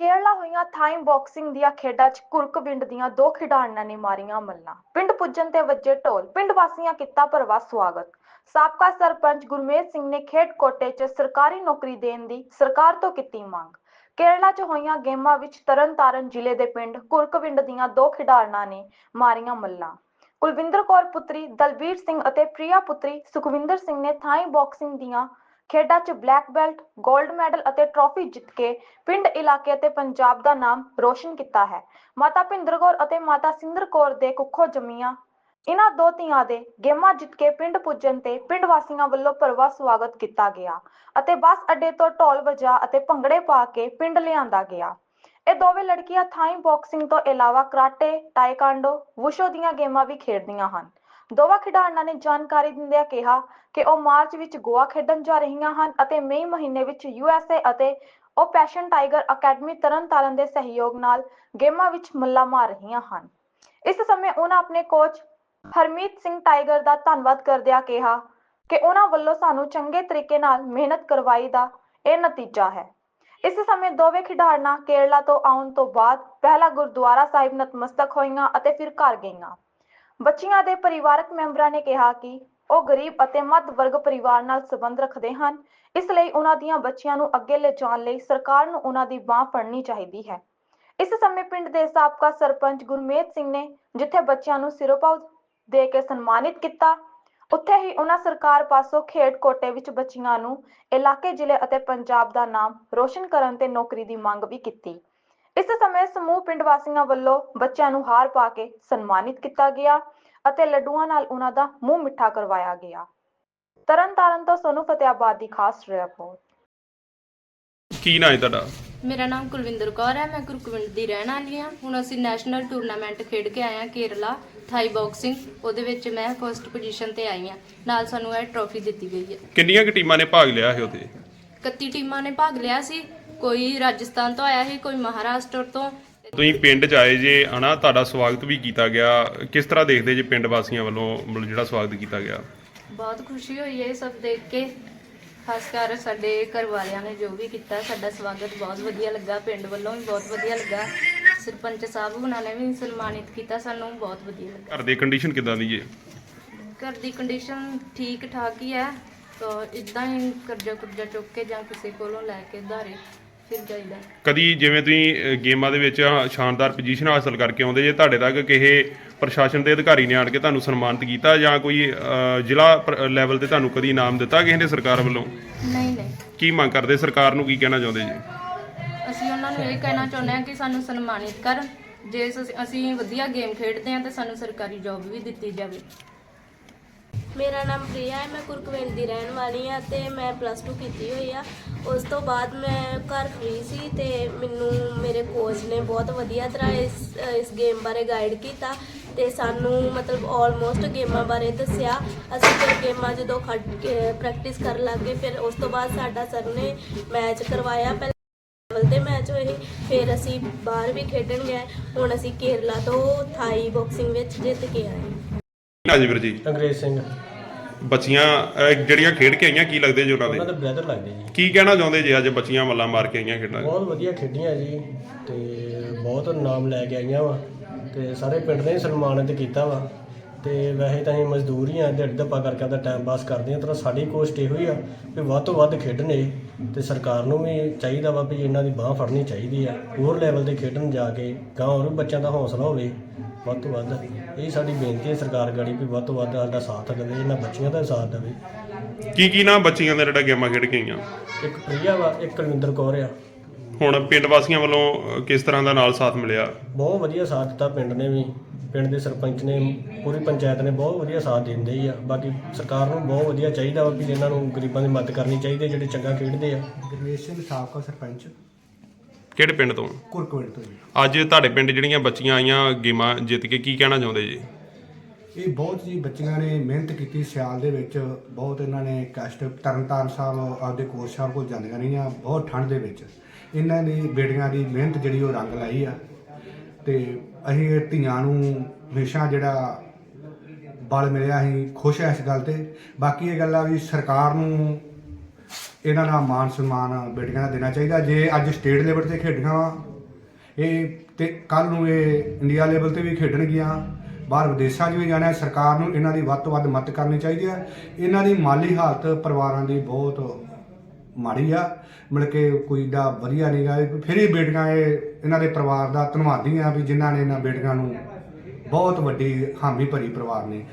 ਕੇਰਲਾ ਹੋਈਆਂ ਥਾਈ ਬਾਕਸਿੰਗ ਦੀਆਂ ਖੇਡਾਂ 'ਚ ਕੁਰਕਵਿੰਡ ਦੀਆਂ ਦੋ ਖਿਡਾਰਨਾਂ ਨੇ ਮਾਰੀਆਂ ਮੱਲਾਂ। ਪਿੰਡ ਪੁੱਜਣ ਤੇ ਵੱਜੇ ਢੋਲ। ਪਿੰਡ ਵਾਸੀਆਂ ਕੀਤਾ ਭਰਵਾ ਸਵਾਗਤ। ਸਾਬਕਾ ਸਰਪੰਚ ਗੁਰਮੇਜ ਸਿੰਘ ਨੇ ਖੇਡ ਕੋਟੇ 'ਚ ਸਰਕਾਰੀ ਨੌਕਰੀ ਦੇਣ ਦੀ ਸਰਕਾਰ ਤੋਂ ਕੀਤੀ ਮੰਗ। ਕੇਰਲਾ 'ਚ ਹੋਈਆਂ ਗੇਮਾਂ ਵਿੱਚ ਤਰਨਤਾਰਨ ਜ਼ਿਲ੍ਹੇ ਦੇ ਪਿੰਡ ਕੁਰਕਵਿੰਡ ਦੀਆਂ ਦੋ ਖਿਡਾਰਨਾਂ ਨੇ ਮਾਰੀਆਂ ਮੱਲਾਂ। ਕੁਲਵਿੰਦਰ ਕੌਰ ਪੁੱਤਰੀ, ਦਲਬੀਰ ਸਿੰਘ ਅਤੇ ਪ੍ਰਿਆ ਪੁੱਤਰੀ, ਸੁਖਵਿੰਦਰ ਸਿੰਘ ਨੇ ਥਾਈ ਬਾਕਸਿੰਗ ਦੀਆਂ ਖੇਡਾਂ 'ਚ ਬਲੈਕ ਬੈਲਟ 골ਡ ਮੈਡਲ ਅਤੇ ਟਰਾਫੀ ਜਿੱਤ ਕੇ ਪਿੰਡ ਇਲਾਕੇ ਅਤੇ ਪੰਜਾਬ ਦਾ ਨਾਮ ਰੋਸ਼ਨ ਕੀਤਾ ਹੈ। ਮਾਤਾ ਭਿੰਦਰ ਕੌਰ ਅਤੇ ਮਾਤਾ ਸਿੰਦਰ ਕੌਰ ਦੇ ਕੁੱਖੋਂ ਜੰਮੀਆਂ ਇਹਨਾਂ ਦੋ ਧੀਆਂ ਦੇ ਗੇਮਾਂ ਜਿੱਤ ਕੇ ਪਿੰਡ ਪੁੱਜਣ ਤੇ ਪਿੰਡ ਵਾਸੀਆਂ ਵੱਲੋਂ ਭਰਵਾ ਸਵਾਗਤ ਕੀਤਾ ਗਿਆ ਅਤੇ ਬੱਸ ਅੱਡੇ ਤੋਂ ਢੋਲ ਵਜਾ ਅਤੇ ਭੰਗੜੇ ਪਾ ਕੇ ਪਿੰਡ ਲਿਆਂਦਾ ਗਿਆ। ਇਹ ਦੋਵੇਂ ਲੜਕੀਆਂ ਥਾਈ ਬਾਕਸਿੰਗ ਤੋਂ ਇਲਾਵਾ ਕਰਾਟੇ ਟਾਈਕਾਂਡੋ ਵੁਸ਼ੋ ਦੀਆਂ ਗੇਮਾਂ ਵੀ ਖੇਡਦੀਆਂ ਹਨ। ਦੋਵਾਂ ਖਿਡਾਰਨਾਂ ਨੇ ਜਾਣਕਾਰੀ ਦਿੰਦਿਆਂ ਕਿਹਾ ਕਿ ਉਹ ਮਾਰਚ ਵਿੱਚ ਗੋਆ ਖੇਡਣ ਜਾ ਰਹੀਆਂ ਹਨ ਅਤੇ ਮਈ ਮਹੀਨੇ ਵਿੱਚ ਯੂਐਸਏ ਅਤੇ ਉਹ ਪੈਸ਼ਨ ਟਾਈਗਰ ਅਕੈਡਮੀ ਤਰਨਤਾਰਨ ਦੇ ਸਹਿਯੋਗ ਨਾਲ ਗੇਮਾਂ ਵਿੱਚ ਮੱਲਾ ਮਾਰ ਰਹੀਆਂ ਹਨ। ਇਸ ਸਮੇਂ ਉਹਨਾਂ ਆਪਣੇ ਕੋਚ ਹਰਮੀਤ ਸਿੰਘ ਟਾਈਗਰ ਦਾ ਧੰਨਵਾਦ ਕਰਦਿਆਂ ਕਿਹਾ ਕਿ ਉਹਨਾਂ ਵੱਲੋਂ ਸਾਨੂੰ ਚੰਗੇ ਤਰੀਕੇ ਨਾਲ ਮਿਹਨਤ ਕਰਵਾਈ ਦਾ ਇਹ ਨਤੀਜਾ ਹੈ। ਇਸ ਸਮੇਂ ਦੋਵੇਂ ਖਿਡਾਰਨਾਂ ਕੇਰਲਾ ਤੋਂ ਆਉਣ ਤੋਂ ਬਾਅਦ ਪਹਿਲਾ ਗੁਰਦੁਆਰਾ ਸਾਹਿਬ ਨਤਮਸਤਕ ਹੋਈਆਂ ਅਤੇ ਫਿਰ ਘਰ ਗਈਆਂ। ਬੱਚੀਆਂ ਦੇ ਪਰਿਵਾਰਕ ਮੈਂਬਰਾਂ ਨੇ ਕਿਹਾ ਕਿ ਉਹ ਗਰੀਬ ਅਤੇ ਮੱਧ ਵਰਗ ਪਰਿਵਾਰ ਨਾਲ ਸੰਬੰਧ ਰੱਖਦੇ ਹਨ। ਇਸ ਲਈ ਉਹਨਾਂ ਦੀਆਂ ਬੱਚੀਆਂ ਨੂੰ ਅੱਗੇ ਲਿਜਾਣ ਲਈ ਸਰਕਾਰ ਨੂੰ ਉਹਨਾਂ ਦੀ ਬਾਹ ਫੜਨੀ ਚਾਹੀਦੀ ਹੈ। ਇਸ ਸਮੇਂ ਪਿੰਡ ਦੇ ਸਾਬਕਾ ਸਰਪੰਚ ਗੁਰਮੇਤ ਸਿੰਘ ਨੇ ਜਿੱਥੇ ਬੱਚਿਆਂ ਨੂੰ ਸਿਰੋਪਾਓ ਦੇ ਕੇ ਸਨਮਾਨਿਤ ਕੀਤਾ, ਉੱਥੇ ਹੀ ਉਹਨਾਂ ਸਰਕਾਰ ਪਾਸੋਂ ਖੇਡ ਕੋਟੇ ਵਿੱਚ ਬੱਚੀਆਂ ਨੂੰ ਇਲਾਕੇ ਜ਼ਿਲ੍ਹੇ ਅਤੇ ਪੰਜਾਬ ਦਾ ਨਾਮ ਰੋਸ਼ਨ ਕਰਨ ਤੇ ਨੌਕਰੀ ਦੀ ਮੰਗ ਵੀ ਕੀਤੀ। ਇਸ ਸਮੇਂ ਸਮੂਹ ਪਿੰਡ ਵਾਸੀਆਂ ਵੱਲੋਂ ਬੱਚਿਆਂ ਨੂੰ ਹਾਰ ਪਾ ਕੇ ਸਨਮਾਨਿਤ ਕੀਤਾ ਗਿਆ ਅਤੇ ਲੱਡੂਆਂ ਨਾਲ ਉਹਨਾਂ ਦਾ ਮੂੰਹ ਮਿੱਠਾ ਕਰਵਾਇਆ ਗਿਆ। ਤਰਨਤਾਰਨ ਤੋਂ ਸੋਨੂ ਫਤਿਆਬਾਦ ਦੀ ਖਾਸ ਰਿਪੋਰਟ। ਕੀ ਨਾਂ ਹੈ ਤੁਹਾਡਾ? ਮੇਰਾ ਨਾਮ ਕੁਲਵਿੰਦਰ ਕੌਰ ਹੈ ਮੈਂ ਕੁਰਕਵਿੰਡ ਦੀ ਰਹਿਣ ਵਾਲੀ ਹਾਂ। ਹੁਣ ਅਸੀਂ ਨੈਸ਼ਨਲ ਟੂਰਨਾਮੈਂਟ ਖੇਡ ਕੇ ਆਏ ਹਾਂ ਕੇਰਲਾ ਥਾਈ ਬਾਕਸਿੰਗ। ਉਹਦੇ ਵਿੱਚ ਮੈਂ ਫਰਸਟ ਪੋਜੀਸ਼ਨ ਤੇ ਆਈ ਹਾਂ। ਨਾਲ ਸਾਨੂੰ ਇਹ ਟਰੋਫੀ ਦਿੱਤੀ ਗਈ ਹੈ। ਕਿੰਨੀਆਂ ਕੁ ਟੀਮਾਂ ਨੇ ਭਾਗ ਲਿਆ ਹੈ ਉਹਦੇ? 31 ਟੀਮਾਂ ਨੇ ਭਾਗ ਲਿਆ ਸੀ। ਕੋਈ ਰਾਜਸਥਾਨ ਤੋਂ ਆਇਆ ਸੀ ਕੋਈ ਮਹਾਰਾਸ਼ਟਰ ਤੋਂ। ਤੁਸੀਂ ਪਿੰਡ 'ਚ ਆਏ ਜੇ ਹਨਾ ਤੁਹਾਡਾ ਸਵਾਗਤ ਵੀ ਕੀਤਾ ਗਿਆ। ਕਿਸ ਤਰ੍ਹਾਂ ਦੇਖਦੇ ਜੇ ਪਿੰਡ ਵਾਸੀਆਂ ਵੱਲੋਂ ਮਤਲਬ ਜਿਹੜਾ ਸਵਾਗਤ ਕੀਤਾ ਗਿਆ? ਬਹੁਤ ਖੁਸ਼ੀ ਹੋਈ ਹੈ ਇਹ ਸਭ ਦੇਖ ਕੇ। ਖਾਸ ਕਰ ਸਾਡੇ ਘਰ ਵਾਲਿਆਂ ਨੇ ਜੋ ਵੀ ਕੀਤਾ ਸਾਡਾ ਸਵਾਗਤ ਬਹੁਤ ਵਧੀਆ ਲੱਗਾ ਪਿੰਡ ਵੱਲੋਂ ਵੀ ਬਹੁਤ ਵਧੀਆ ਲੱਗਾ। ਸਰਪੰਚ ਸਾਹਿਬ ਉਹਨਾਂ ਨੇ ਵੀ ਸਨਮਾਨਿਤ ਕੀਤਾ ਸਾਨੂੰ ਬਹੁਤ ਵਧੀਆ ਲੱਗਾ। ਘਰ ਦੀ ਕੰਡੀਸ਼ਨ ਕਿਦਾਂ ਦੀ ਜੇ ਘਰ ਦੀ ਕੰਡੀਸ਼ਨ ਠੀਕ ਠਾਕ ਹੀ ਹੈ। ਤਾਂ ਇਦਾਂ ਹੀ ਕਰਜ਼ਾ ਕੁਰਜ਼ਾ ਚੁੱਕ ਕੇ ਜਾਂ ਕਿਸੇ ਕੋਲੋਂ ਲੈ ਕੇ ਉਧਾਰੇ ਫਿਰ ਜਾਈਦਾ ਕਦੀ ਜਿਵੇਂ ਤੁਸੀਂ ਅ, ਗੇਮਾਂ ਦੇ ਵਿੱਚ ਸ਼ਾਨਦਾਰ ਪੋਜੀਸ਼ਨ ਹਾਸਲ ਕਰਕੇ ਆਉਂਦੇ ਜੇ ਤੁਹਾਡੇ ਤੱਕ ਕਿਸੇ ਪ੍ਰਸ਼ਾਸਨ ਦੇ ਅਧਿਕਾਰੀ ਨੇ ਆਣ ਕੇ ਤੁਹਾਨੂੰ ਸਨਮਾਨਿਤ ਕੀਤਾ ਜਾਂ ਕੋਈ ਅ, ਜ਼ਿਲ੍ਹਾ ਲੈਵਲ ਤੇ ਤੁਹਾਨੂੰ ਕਦੀ ਇਨਾਮ ਦਿੱਤਾ ਕਿਸੇ ਨੇ ਸਰਕਾਰ ਵੱਲੋਂ? ਨਹੀਂ ਨਹੀਂ। ਕੀ ਮੰਗ ਕਰਦੇ? ਸਰਕਾਰ ਨੂੰ ਕੀ ਕਹਿਣਾ ਚਾਹੁੰਦੇ ਜੀ? ਅਸੀਂ ਉਹਨਾਂ ਨੂੰ ਇਹ ਕਹਿਣਾ ਚਾਹੁੰਦੇ ਹਾਂ ਕਿ ਸਾਨੂੰ ਸਨਮਾਨਿਤ ਕਰਨ ਜੇ ਅਸੀਂ- ਅਸੀਂ ਵਧੀਆ ਗੇਮ ਖੇਡਦੇ ਹਾਂ ਤਾਂ ਸਾਨੂੰ ਸਰਕਾਰੀ ਜੌਬ ਵੀ ਦਿੱਤੀ ਜਾਵੇ। ਮੇਰਾ ਨਾਮ ਪ੍ਰਿਆ ਹੈ, ਮੈਂ ਕੁਰਕਵਿੰਡ ਦੀ ਰਹਿਣ ਵਾਲੀ ਹਾਂ ਤੇ ਮੈਂ ਪਲੱਸ 2 ਕੀਤੀ ਹੋਈ ਆ। ਉਸ ਤੋਂ ਬਾਅਦ ਮੈਂ ਘਰ ਫ੍ਰੀ ਸੀ ਤੇ ਮੈਨੂੰ ਮੇਰੇ ਕੋਚ ਨੇ ਬਹੁਤ ਵਧੀਆ ਤਰ੍ਹਾਂ ਇਸ ਇਸ ਗੇਮ ਬਾਰੇ ਗਾਈਡ ਕੀਤਾ ਤੇ ਸਾਨੂੰ ਮਤਲਬ ਆਲਮੋਸਟ ਗੇਮਾਂ ਬਾਰੇ ਦੱਸਿਆ। ਅਸੀਂ ਫਿਰ ਗੇਮਾਂ ਜਦੋਂ ਖੱਟ ਕੇ ਪ੍ਰੈਕਟਿਸ ਕਰਨ ਲੱਗੇ ਫਿਰ ਉਸ ਤੋਂ ਬਾਅਦ ਸਾਡਾ ਸਰ ਨੇ ਮੈਚ ਕਰਵਾਇਆ ਪਹਿਲਾਂ ਲੈਵਲ ਤੇ ਮੈਚ ਹੋਏ, ਫਿਰ ਅਸੀਂ ਬਾਹਰ ਵੀ ਖੇਡਣ ਗਏ। ਹੁਣ ਅਸੀਂ ਕੇਰਲਾ ਤੋਂ ਥਾਈ ਬਾਕਸਿੰਗ ਵਿੱਚ ਜਿੱਤ ਕੇ ਆਏ। ਨਾ ਜੀ ਵੀਰ ਜੀ। ਅੰਗਰੇਜ਼ ਸਿੰਘ। ਬੱਚੀਆਂ ਜਿਹੜੀਆਂ ਖੇਡ ਕੇ ਆਈਆਂ ਕੀ ਲੱਗਦੇ ਜੀ ਉਹਨਾਂ ਦੇ? ਦੇ ਬ੍ਰਦਰ ਲੱਗਦੇ ਜੀ। ਕੀ ਕਹਿਣਾ ਚਾਹੁੰਦੇ ਜੀ ਅੱਜ ਬੱਚੀਆਂ ਮੱਲਾ ਮਾਰ ਕੇ ਆਈਆਂ ਖੇਡਾਂ ਬਹੁਤ ਵਧੀਆ ਖੇਡੀਆਂ ਜੀ ਤੇ ਬਹੁਤ ਨਾਮ ਲੈ ਕੇ ਆਈਆਂ ਵਾ ਤੇ ਸਾਰੇ ਪਿੰਡ ਨੇ ਸਨਮਾਨਿਤ ਕੀਤਾ ਵਾ ਤੇ ਵੈਸੇ ਤਾਂ ਅਸੀਂ ਮਜ਼ਦੂਰ ਹੀ ਆ ਦਿਹਾੜੀ ਧੱਪਾ ਕਰਕੇ ਆਪਦਾ ਟਾਈਮ ਪਾਸ ਕਰਦੇ ਆ ਤਾਂ ਸਾਡੀ ਕੋਸ਼ਿਸ਼ ਇਹੋ ਹੀ ਆ ਵੀ ਵੱਧ ਤੋਂ ਵੱਧ ਖੇਡਣ ਇਹ ਤੇ ਸਰਕਾਰ ਨੂੰ ਵੀ ਚਾਹੀਦਾ ਵਾ ਵੀ ਇਹਨਾਂ ਦੀ ਬਾਹ ਫੜਨੀ ਚਾਹੀਦੀ ਆ ਹੋਰ ਲੈਵਲ ਤੇ ਖੇਡਣ ਜਾ ਕੇ ਗਾਂ ਹੋਰ ਵੀ ਬੱਚਿਆਂ ਦਾ ਹੌਸਲਾ ਹੋਵੇ ਵੱਧ ਤੋਂ ਵੱਧ। ਇਹ ਸਾਡੀ ਬੇਨਤੀ ਹੈ ਸਰਕਾਰ ਗਾੜੀ ਵੀ ਵੱਧ ਤੋਂ ਵੱਧ ਸਾਡਾ ਸਾਥ ਦੇਵੇ ਇਹਨਾਂ ਬੱਚਿਆਂ ਦਾ ਸਾਥ ਦੇਵੇ। ਕੀ ਕੀ ਨਾਮ ਬੱਚੀਆਂ ਦੇ ਜਿਹੜਾ ਗੇਮਾਂ ਖੇਡ ਕੇ ਆਈਆਂ? ਇੱਕ ਪ੍ਰਿਆ ਵਾ ਇੱਕ ਕੁਲਵਿੰਦਰ ਕੌਰ ਆ। ਹੁਣ ਪਿੰਡ ਵਾਸੀਆਂ ਵੱਲੋਂ ਕਿਸ ਤਰ੍ਹਾਂ ਦਾ ਨਾਲ ਸਾਥ ਮਿਲਿਆ? ਬਹੁਤ ਵਧੀਆ ਸਾਥ ਦਿੱਤਾ ਪਿੰਡ ਨੇ ਵੀ। ਪਿੰਡ ਦੇ ਸਰਪੰਚ ਨੇ ਪੂਰੀ ਪੰਚਾਇਤ ਨੇ ਬਹੁਤ ਵਧੀਆ ਸਾਥ ਦਿੰਦੇ ਹੀ ਆ। ਬਾਕੀ ਸਰਕਾਰ ਨੂੰ ਬਹੁਤ ਵਧੀਆ ਚਾਹੀਦਾ ਵਾ ਵੀ ਇਹਨਾਂ ਨੂੰ ਗਰੀਬਾਂ ਦੀ ਮਦਦ ਕਰਨੀ ਚਾਹੀਦੀ ਹੈ ਜਿਹੜੇ ਚੰਗਾ ਖੇਡਦੇ ਆ। ਗੁਰਵੇਸ਼ ਸਿੰਘ ਸਾਬਕਾ ਸਰਪੰਚ। ਕਿਹੜੇ ਪਿੰਡ ਤੋਂ? ਕੁਰਕਵਿੰਡ ਤੋਂ ਜੀ। ਅੱਜ ਤੁਹਾਡੇ ਪਿੰਡ ਜਿਹੜੀਆਂ ਬੱਚੀਆਂ ਆਈਆਂ ਗੇਮਾਂ ਜਿੱਤ ਕੇ ਕੀ ਕਹਿਣਾ ਚਾਹੁੰਦੇ ਜੀ? ਇਹ ਬਹੁਤ ਜੀ ਬੱਚੀਆਂ ਨੇ ਮਿਹਨਤ ਕੀਤੀ ਸਿਆਲ ਦੇ ਵਿੱਚ ਬਹੁਤ ਇਹਨਾਂ ਨੇ ਕਸ਼ਟ ਤਰਨਤਾਰਨ ਸਾਹਿਬ ਆਪਦੇ ਕੋਚ ਸਾਹਿਬ ਕੋਲ ਜਾਂਦੀਆਂ ਰਹੀਆਂ ਬਹੁਤ ਠੰਡ ਦੇ ਵਿੱਚ। ਇਹਨਾਂ ਨੇ ਬੇਟੀਆਂ ਦੀ ਮਿਹਨਤ ਜਿਹੜੀ ਉਹ ਰੰਗ ਲਾਈ ਆ। ਤੇ ਅਸੀਂ ਇਹ ਧੀਆਂ ਨੂੰ ਹਮੇਸ਼ਾ ਜਿਹੜਾ ਬਲ ਮਿਲਿਆ ਅਸੀਂ ਖੁਸ਼ ਆ ਇਸ ਗੱਲ ਤੇ। ਬਾਕੀ ਇਹ ਗੱਲ ਆ ਵੀ ਸਰਕਾਰ ਨੂੰ ਇਹਨਾਂ ਦਾ ਮਾਨ ਸਨਮਾਨ ਬੇਟੀਆਂ ਦਾ ਦੇਣਾ ਚਾਹੀਦਾ। ਜੇ ਅੱਜ ਸਟੇਟ ਲੈਵਲ ਤੇ ਖੇਡੀਆਂ ਵਾ, ਇਹ ਤੇ ਕੱਲ ਨੂੰ ਇਹ ਇੰਡੀਆ ਲੈਵਲ ਤੇ ਵੀ ਖੇਡਣਗੀਆਂ, ਬਾਹਰ ਵਿਦੇਸ਼ਾਂ 'ਚ ਵੀ ਜਾਣਾ ਹੈ। ਸਰਕਾਰ ਨੂੰ ਇਹਨਾਂ ਦੀ ਵੱਧ ਤੋਂ ਵੱਧ ਮਦਦ ਕਰਨੀ ਚਾਹੀਦੀ ਹੈ। ਇਹਨਾਂ ਦੀ ਮਾਲੀ ਹਾਲਤ ਪਰਿਵਾਰਾਂ ਦੀ ਬਹੁਤ ਮਾੜੀ ਆ। ਮਿਲ ਕੇ ਕੋਈ ਦਾ ਵਧੀਆ ਨਹੀਂ ਗਾ। ਫਿਰ ਹੀ ਬੇਟੀਆਂ ਇਹ ਇਹਨਾਂ ਦੇ ਪਰਿਵਾਰ ਦਾ ਧੰਨਵਾਦੀ ਆ ਵੀ ਜਿਨ੍ਹਾਂ ਨੇ ਇਹਨਾਂ ਬੇਟੀਆਂ ਨੂੰ ਬਹੁਤ ਵੱਡੀ ਹਾਮੀ ਭਰੀ ਪਰਿਵਾਰ ਨੇ।